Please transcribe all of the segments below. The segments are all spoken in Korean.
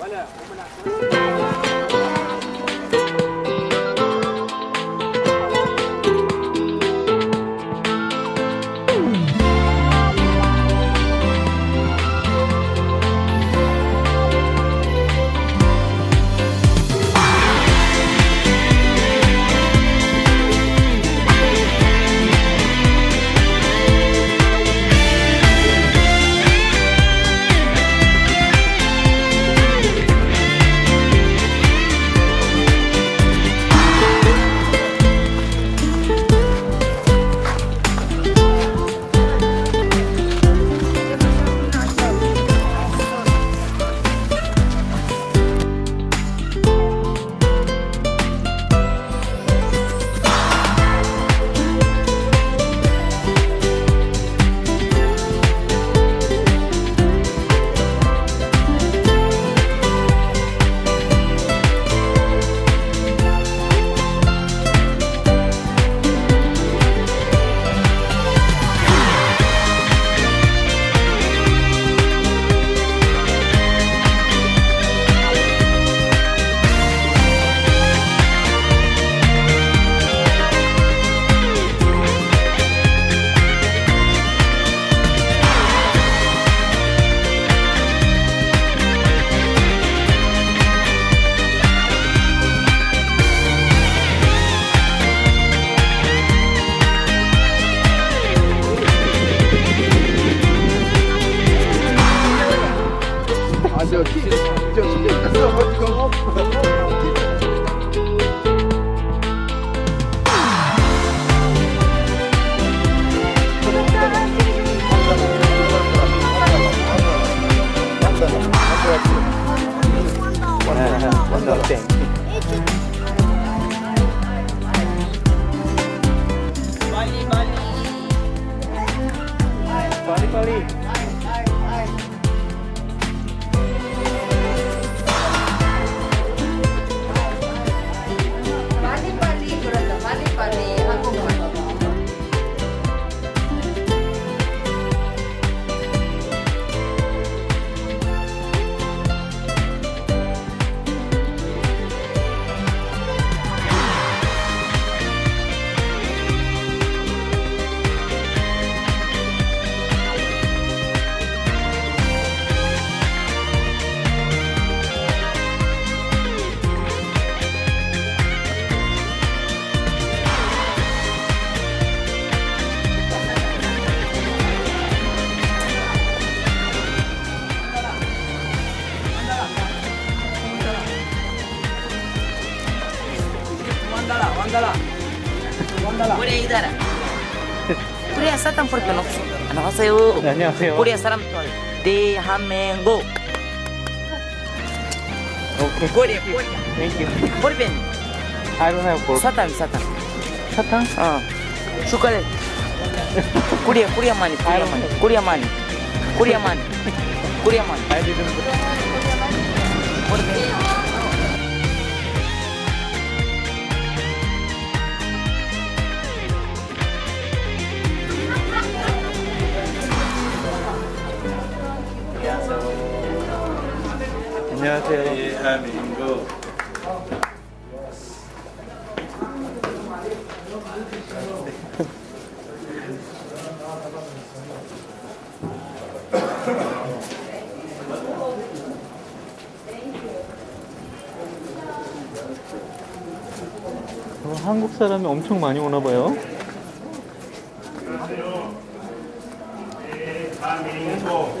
完了，我们俩。就，就，就，就，就。Korea idara. Korea 사탕 porque no. 안녕하세요. 네, 안녕하세요. 코리아 사람들 대한민국. 오케이. 코리아 코리아. Thank you. 볼펜 I don't have pork. 사탕 사탕. 사탕? 어. 슈칼렛. 코리아 코리아 마니 코리아 마니 코리아 마니 코리아 마니 코리아 마니. I didn't. 안녕하세요. 대한민국 어, 한국 사람이 엄청 많이 오나 봐요. 대한민국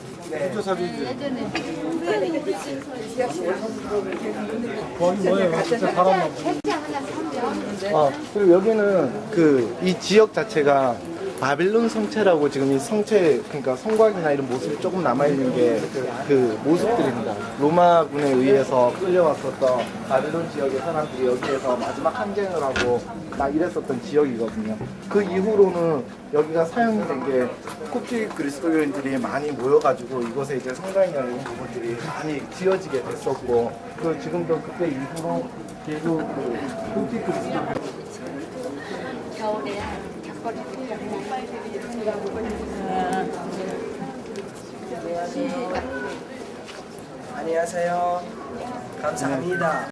이게 진짜 사진인가? 아 그리고 여기는 그 이 지역 자체가 바빌론 성체라고 지금 이 성체 그러니까 성곽이나 이런 모습이 조금 남아 있는 게 그 모습들입니다. 로마군에 의해서 끌려왔었던 바빌론 지역의 사람들이 여기에서 마지막 항쟁을 하고 막 이랬었던 지역이거든요. 그 이후로는 여기가 사용된 게 콥틱 그리스도교인들이 많이 모여가지고 이곳에 이제 성당이나 이런 부분들이 많이 지어지게 됐었고 그 지금도 그때 이후로 계속 그 콥틱 그리스도 겨울에 닭거리 안녕하세요. 감사합니다.